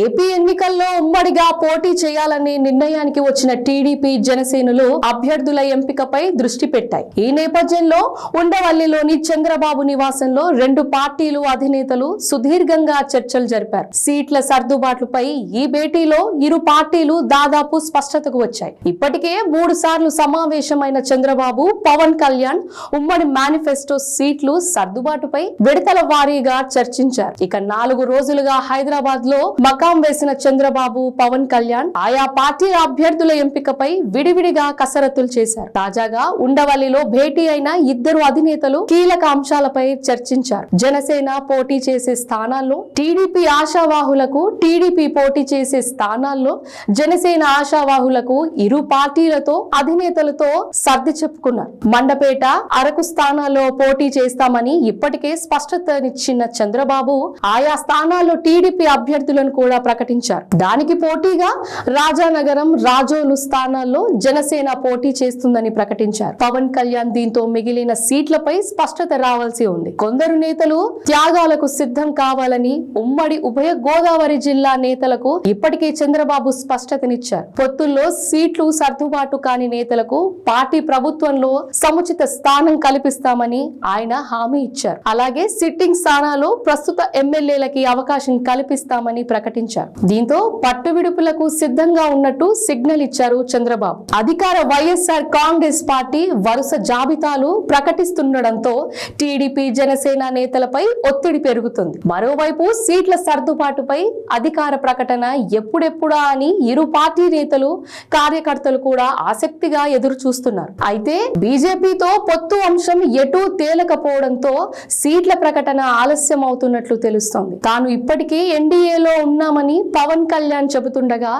AP ఎన్నికల్లో ఉమ్మడిగా పోటీ చేయాలనే నిర్ణయానికి వచ్చిన టీడీపీ జనసేనలు అభ్యర్థుల ఎంపికపై దృష్టి పెట్టాయి. ఈ నేపథ్యంలో ఉండవల్లిలోని చంద్రబాబు నివాసంలో రెండు పార్టీలు అధినేతలు సుదీర్ఘంగా చర్చలు జరిపారు. సీట్ల సర్దుబాట్లపై ఈ భేటీలో ఇరు పార్టీలు దాదాపు స్పష్టతకు వచ్చాయి. ఇప్పటికే మూడు సార్లు సమావేశమైన చంద్రబాబు పవన్ కళ్యాణ్ ఉమ్మడి మేనిఫెస్టో సీట్లు సర్దుబాటుపై విడతల వారీగా చర్చించారు. ఇక నాలుగు రోజులుగా హైదరాబాద్లో మక వేసిన చంద్రబాబు పవన్ కళ్యాణ్ ఆయా పార్టీల అభ్యర్థుల ఎంపికపై విడివిడిగా కసరత్తులు చేశారు. తాజాగా ఉండవల్లిలో భేటీ అయిన ఇద్దరు అధినేతలు కీలక అంశాలపై చర్చించారు. జనసేన పోటీ చేసే స్థానాల్లో టీడీపీ ఆశావాహులకు టీడీపీ పోటీ చేసే స్థానాల్లో జనసేన ఆశావాహులకు ఇరు పార్టీలతో అధినేతలతో సర్ది చెప్పుకున్నారు. మండపేట అరకు స్థానాల్లో పోటీ చేస్తామని ఇప్పటికే స్పష్టతనిచ్చిన చంద్రబాబు ఆయా స్థానాల్లో టీడీపీ అభ్యర్థులను కూడా ప్రకటించారు. దానికి పోటీగా రాజానగరం రాజోలు స్థానాల్లో జనసేన పోటీ చేస్తుందని ప్రకటించారు. పవన్ కళ్యాణ్ దీంతో మిగిలిన సీట్లపై స్పష్టత రావాల్సి ఉంది. కొందరు నేతలు త్యాగాలకు సిద్ధం కావాలని ఉమ్మడి ఉభయ గోదావరి జిల్లా నేతలకు ఇప్పటికే చంద్రబాబు స్పష్టతనిచ్చారు. పొత్తుల్లో సీట్లు సర్దుబాటు కాని నేతలకు పార్టీ ప్రభుత్వంలో సముచిత స్థానం కల్పిస్తామని ఆయన హామీ ఇచ్చారు. అలాగే సిట్టింగ్ స్థానాలు ప్రస్తుత ఎమ్మెల్యేలకి అవకాశం కల్పిస్తామని ప్రకటించారు. దీంతో పట్టు విడుపులకు సిద్ధంగా ఉన్నట్టు సిగ్నల్ ఇచ్చారు చంద్రబాబు. అధికార వైఎస్ఆర్ కాంగ్రెస్ పార్టీ వరుస జాబితాలు ప్రకటిస్తుండడంతో టీడీపీ జనసేన నేతలపై ఒత్తిడి పెరుగుతుంది. మరోవైపు సీట్ల సర్దుబాటుపై అధికార ప్రకటన ఎప్పుడెప్పుడా అని ఇరు పార్టీ నేతలు కార్యకర్తలు కూడా ఆసక్తిగా ఎదురు చూస్తున్నారు అయితే బీజేపీతో పొత్తు అంశం ఎటూ తేలకపోవడంతో సీట్ల ప్రకటన ఆలస్యం అవుతున్నట్లు తెలుస్తోంది. తాను ఇప్పటికే ఎన్డీఏలో ఉన్నామని పవన్ కళ్యాణ్ చెబుతుండగా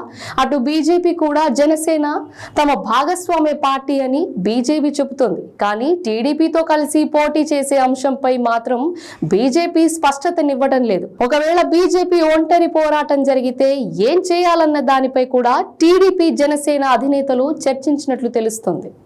అటు బీజేపీ కూడా జనసేన తమ భాగస్వామ్య పార్టీ అని బీజేపీ చెబుతోంది. కానీ టీడీపీతో కలిసి పోటీ చేసే అంశంపై మాత్రం బీజేపీ స్పష్టతనివ్వడం లేదు. ఒకవేళ బీజేపీ ఒంటరి పోరాటం జరిగితే ఏం చేయాలన్న దానిపై కూడా టీడీపీ జనసేన అధినేతలు చర్చించినట్లు తెలుస్తోంది.